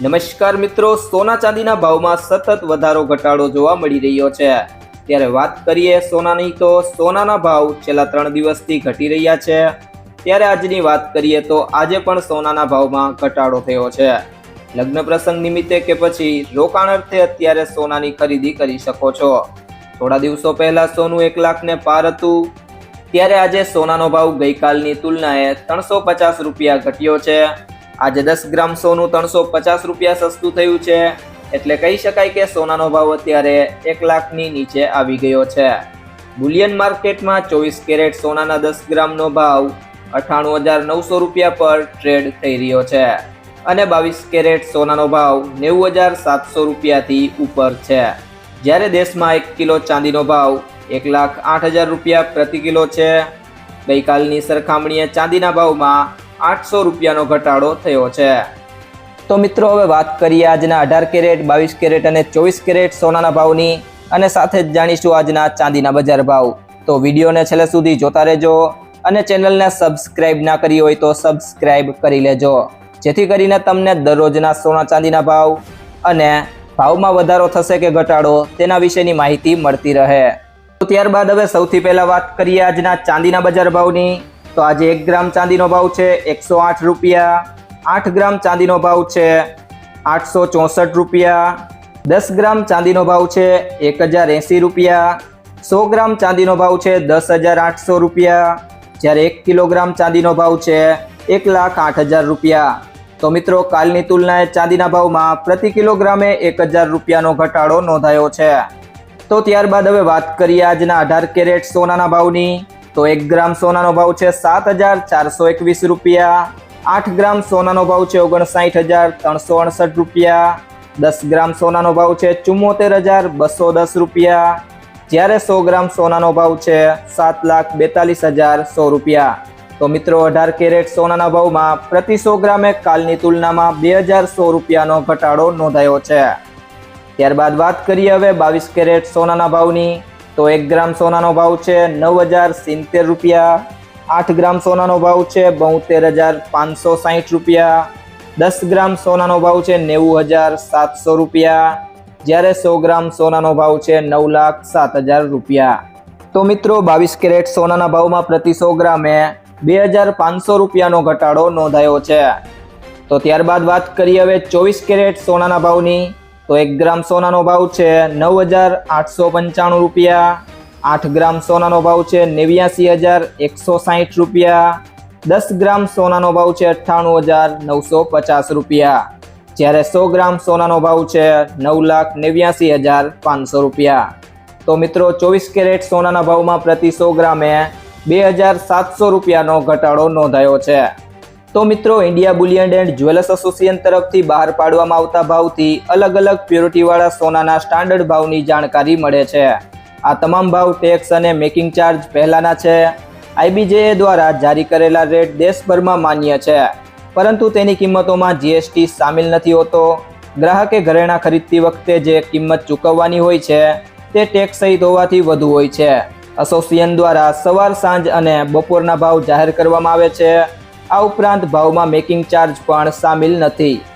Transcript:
નમસ્કાર મિત્રો, સોના ચાંદીના ભાવમાં સતત વધારો ઘટાડો જોવા મળી રહ્યો છે. ત્યારે વાત કરીએ સોનાની તો સોનાના ભાવ છેલ્લા ત્રણ દિવસથી ઘટી રહ્યા છે. ત્યારે આજની વાત કરીએ તો આજે પણ સોનાના ભાવમાં ઘટાડો થયો છે. લગ્ન પ્રસંગ નિમિત્તે કે પછી રોકાણ અર્થે અત્યારે સોનાની ખરીદી કરી શકો છો. થોડા દિવસો પહેલા સોનું એક લાખને પાર હતું. ત્યારે આજે સોનાનો ભાવ ગઈકાલની તુલનાએ ત્રણસો પચાસ રૂપિયા ઘટ્યો છે. આજે દસ ગ્રામ સોનું ત્રણસો પચાસ રૂપિયા સસ્તું થયું છે. એટલે કહી શકાય કે સોનાનો ભાવ અત્યારે એક લાખની નીચે આવી ગયો છે. બુલિયન માર્કેટમાં ચોવીસ કેરેટ સોનાના દસ ગ્રામનો ભાવ અઠ્ઠાણું હજાર નવસો રૂપિયા પર ટ્રેડ થઈ રહ્યો છે. અને બાવીસ કેરેટ સોનાનો ભાવ નેવું હજાર સાતસો રૂપિયાથી ઉપર છે. જ્યારે દેશમાં એક કિલો ચાંદીનો ભાવ એક લાખ આઠ હજાર રૂપિયા પ્રતિ કિલો છે. ગઈકાલની સરખામણીએ ચાંદીના ભાવમાં આઠસો રૂપિયાનો ઘટાડો થયો છે. તો મિત્રો, હવે વાત કરીએ આજના અઢાર કેરેટ, બાવીસ કેરેટ અને ચોવીસ કેરેટ સોનાના ભાવની અને સાથે જ જાણીશું આજના ચાંદીના બજાર ભાવ. તો વિડીયોને છેલ્લે સુધી જોતા રહેજો અને ચેનલને સબસ્ક્રાઇબ ના કરી હોય તો સબસ્ક્રાઇબ કરી લેજો. જેથી કરીને તમને દરરોજના સોના ચાંદીના ભાવ અને ભાવમાં વધારો થશે કે ઘટાડો તેના વિશેની માહિતી મળતી રહે. તો ત્યારબાદ હવે સૌથી પહેલા વાત કરીએ આજના ચાંદીના બજાર ભાવની. તો આજે એક ગ્રામ ચાંદીનો ભાવ છે, એકસો આઠ રૂપિયા. આઠ ગ્રામ ચાંદીનો ભાવ છે, આઠસો ચોસઠ રૂપિયા. દસ ગ્રામ ચાંદીનો ભાવ છે, એક હજાર એંસી રૂપિયા. સો ગ્રામ ચાંદીનો ભાવ છે, દસ હજાર આઠસો રૂપિયા. જ્યારે એક કિલોગ્રામ ચાંદીનો ભાવ છે, એક લાખ આઠ હજાર રૂપિયા. તો મિત્રો, કાલની તુલનાએ ચાંદીના ભાવમાં પ્રતિ કિલોગ્રામે એક હજાર રૂપિયાનો ઘટાડો નોંધાયો છે. તો ત્યારબાદ હવે વાત કરીએ આજના અઢાર કેરેટ સોનાના ભાવની. તો એક ગ્રામ સોનાનો ભાવ છે સાત હજાર ચારસો એકવીસ રૂપિયા. આઠ ગ્રામ સોનાનો ભાવ છે ઓગણસાઠ હજાર ત્રણસો અડસઠ રૂપિયા. દસ ગ્રામ સોનાનો ભાવ છે ચુમ્મોતેર હજાર બસો દસ રૂપિયા. જ્યારે સો ગ્રામ સોનાનો ભાવ છે સાત લાખ બેતાલીસ હજાર સો રૂપિયા. તો મિત્રો, અઢાર કેરેટ સોનાના ભાવમાં પ્રતિ સો ગ્રામે કાલની તુલનામાં બે હજાર સો રૂપિયાનો ઘટાડો નોંધાયો છે. ત્યારબાદ વાત કરીએ હવે બાવીસ કેરેટ સોનાના ભાવની. તો એક ગ્રામ સોનાનો ભાવ છે નવ હજાર સિત્તેર રૂપિયા, આઠ ગ્રામ સોનાનો ભાવ છે બોતેર હજાર પાંચસો સાહીઠ રૂપિયા, દસ ગ્રામ સોનાનો ભાવ છે નેવું હજાર સાતસો રૂપિયા, જ્યારે સો ગ્રામ સોનાનો ભાવ છે નવ લાખ સાત હજાર રૂપિયા. તો મિત્રો, બાવીસ કેરેટ સોનાના ભાવમાં પ્રતિ સો ગ્રામે બે હજાર પાંચસો રૂપિયાનો ઘટાડો નોંધાયો છે. તો ત્યારબાદ વાત કરીએ હવે ચોવીસ કેરેટ સોનાના ભાવની. તો એક ગ્રામ સોનાનો ભાવ છે નવ હજાર આઠસો પંચાણું રૂપિયા. આઠ ગ્રામ સોનાનો ભાવ છે નેવ્યાસી હજાર એકસો સાહીઠ રૂપિયા. દસ ગ્રામ સોનાનો ભાવ છે અઠ્ઠાણું હજાર નવસો પચાસ રૂપિયા. જ્યારે સો ગ્રામ સોનાનો ભાવ છે નવ લાખ નેવ્યાસી હજાર પાંચસો રૂપિયા. તો મિત્રો, ચોવીસ કેરેટ સોનાના ભાવમાં પ્રતિ સો ગ્રામે બે હજાર સાતસો રૂપિયાનો ઘટાડો નોંધાયો છે. તો મિત્રો India bullion and jewellers association તરફથી બહાર પાડવામાં આવતા ભાવથી અલગ અલગ પ્યોરિટીવાળા સોનાના સ્ટાન્ડર્ડ ભાવની જાણકારી મળે છે. આ તમામ ભાવ ટેક્સ અને મેકિંગ ચાર્જ પહેલાના છે. આઈબીજેએ દ્વારા જારી કરેલા રેટ દેશભરમાં માન્ય છે. પરંતુ તેની કિંમતોમાં જીએસટી સામેલ નથી હોતો. ગ્રાહકે ઘરેણાં ખરીદતી વખતે જે કિંમત ચૂકવવાની હોય છે, તે ટેક્સ સહિત હોવાથી વધુ હોય છે. એસોસિએશન દ્વારા સવાર સાંજ અને બપોરના ભાવ જાહેર કરવામાં આવે છે. આ ઉપરાંત ભાવમાં મેકિંગ ચાર્જ પણ સામેલ નથી.